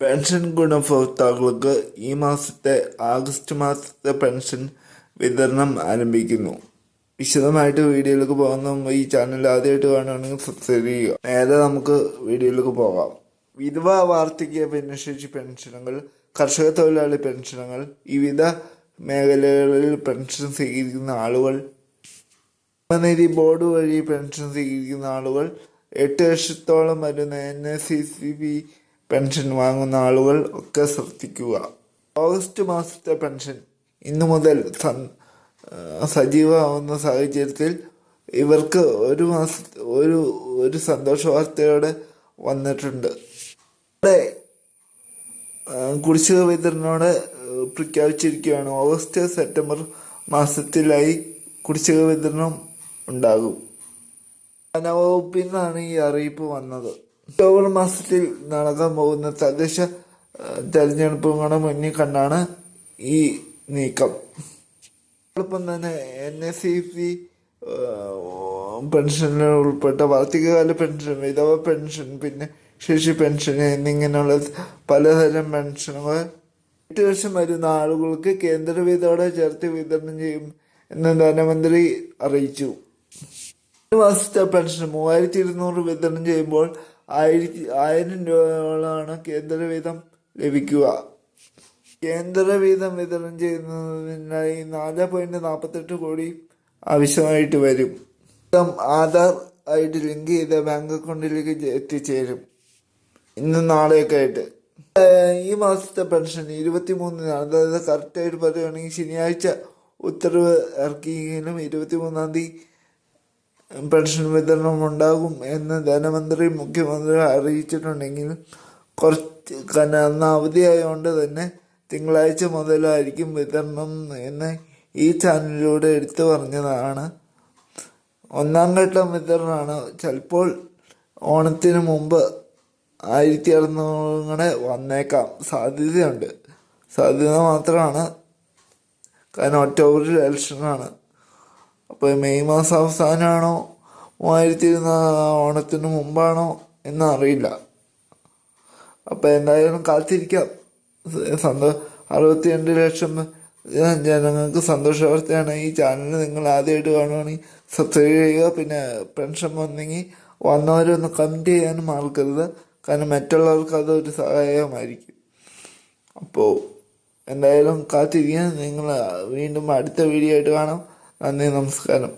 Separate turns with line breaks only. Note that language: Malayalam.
പെൻഷൻ ഗുണഭോക്താക്കൾക്ക് ഈ മാസത്തെ ആഗസ്റ്റ് മാസത്തെ പെൻഷൻ വിതരണം ആരംഭിക്കുന്നു. വിശദമായിട്ട് വീഡിയോയിലേക്ക് പോകുന്ന മുമ്പ് ഈ ചാനൽ ആദ്യമായിട്ട് കാണുകയാണെങ്കിൽ സബ്സ്ക്രൈബ് ചെയ്യുക. നേരെ നമുക്ക് വീഡിയോയിലേക്ക് പോകാം. വിധവ വാർദ്ധക്യ ഭിന്നശേഷി പെൻഷനുകൾ കർഷക തൊഴിലാളി പെൻഷനുകൾ വിവിധ മേഖലകളിൽ പെൻഷൻ സ്വീകരിക്കുന്ന ആളുകൾ നിധി ബോർഡ് വഴി പെൻഷൻ സ്വീകരിക്കുന്ന ആളുകൾ എട്ട് ലക്ഷത്തോളം വരുന്ന N S C C B pension വാങ്ങുന്ന ആളുകൾ ഒക്കെ ശ്രദ്ധിക്കുക. ഓഗസ്റ്റ് മാസത്തെ പെൻഷൻ ഇന്നു മുതൽ സജീവമാവുന്ന സാഹചര്യത്തിൽ ഇവർക്ക് ഒരു മാസ ഒരു ഒരു സന്തോഷ വാർത്തയോടെ വന്നിട്ടുണ്ട്. ഇവിടെ കുടിശ്ശിക വിതരണോടെ പ്രഖ്യാപിച്ചിരിക്കുകയാണ് ഓഗസ്റ്റ് സെപ്റ്റംബർ മാസത്തിലായി കുടിശ്ശിക വിതരണം ഉണ്ടാകും. വനവകുപ്പിൽ നിന്നാണ് ഈ അറിയിപ്പ് വന്നത്. ഒക്ടോബർ മാസത്തിൽ നടക്കാൻ പോകുന്ന തദ്ദേശ തെരഞ്ഞെടുപ്പുകളുടെ മുന്നിൽ കണ്ടാണ് ഈ നീക്കം. അതോടൊപ്പം തന്നെ എൻ എസ് സി സി പെൻഷനിൽ ഉൾപ്പെട്ട വാർഷികകാല പെൻഷൻ വിധവ പെൻഷൻ പിന്നെ ശിശു പെൻഷൻ എന്നിങ്ങനെയുള്ള പലതരം പെൻഷനുകൾ എട്ട് വർഷം വരുന്ന ആളുകൾക്ക് കേന്ദ്രവിധോടെ ചേർത്ത് വിതരണം ചെയ്യും എന്ന് ധനമന്ത്രി അറിയിച്ചു. ഒരു മാസത്തെ പെൻഷൻ മൂവായിരത്തി ഇരുന്നൂറ് വിതരണം ചെയ്യുമ്പോൾ ആയിരത്തി ആയിരം രൂപയോളമാണ് കേന്ദ്രവീതം ലഭിക്കുക. കേന്ദ്രവീതം വിതരണം ചെയ്യുന്നതിനായി നാല് പോയിന്റ് നാൽപ്പത്തെട്ട് കോടി ആവശ്യമായിട്ട് വരും. ആധാർ ആയിട്ട് ലിങ്ക് ചെയ്ത ബാങ്ക് അക്കൗണ്ടിലേക്ക് എത്തിച്ചേരും. ഇന്ന് നാളെയൊക്കെ ആയിട്ട്. ഈ മാസത്തെ പെൻഷൻ ഇരുപത്തി മൂന്നിനാണ് അതായത് കറക്റ്റായിട്ട് പറയുകയാണെങ്കിൽ ശനിയാഴ്ച ഉത്തരവ് ഇറക്കിയെങ്കിലും ഇരുപത്തി മൂന്നാം തീയതി പെൻഷൻ വിതരണം ഉണ്ടാകും എന്ന് ധനമന്ത്രി മുഖ്യമന്ത്രി അറിയിച്ചിട്ടുണ്ടെങ്കിലും കുറച്ച് കാരണം അവധിയായതുകൊണ്ട് തന്നെ തിങ്കളാഴ്ച മുതലായിരിക്കും വിതരണം എന്ന് ഈ ചാനലിലൂടെ എടുത്തു പറഞ്ഞതാണ്. ഒന്നാം ഘട്ടം വിതരണമാണ് ചിലപ്പോൾ ഓണത്തിന് മുമ്പ് ആയിരത്തി അറുന്നൂറ് വന്നേക്കാം. സാധ്യതയുണ്ട്. സാധ്യത മാത്രമാണ്. കാരണം ഒക്ടോബറിൽ ഇലക്ഷനാണ്. അപ്പോൾ മെയ് മാസം അവസാനമാണോ മൂവായിരത്തി ഇരുന്ന ഓണത്തിന് മുമ്പാണോ? എന്നറിയില്ല. അപ്പോൾ എന്തായാലും കാത്തിരിക്കാം. സന്തോ അറുപത്തി രണ്ട് ലക്ഷം ജനങ്ങൾക്ക് സന്തോഷ വാർത്തയാണ് ഈ ചാനൽ നിങ്ങൾ ആദ്യമായിട്ട് കാണുവാണെങ്കിൽ സബ്സ്ക്രൈബ് ചെയ്യുക. പിന്നെ പെൻഷൻ വന്നെങ്കിൽ വന്നവരൊന്ന് കമന്റ് ചെയ്യാനും മറക്കരുത്. കാരണം മറ്റുള്ളവർക്ക് അതൊരു സഹായമായിരിക്കും. അപ്പോൾ എന്തായാലും കാത്തിരിക്കാൻ നിങ്ങൾ വീണ്ടും അടുത്ത വീഡിയോ ആയിട്ട് കാണാം. നന്ദി നമസ്കാരം.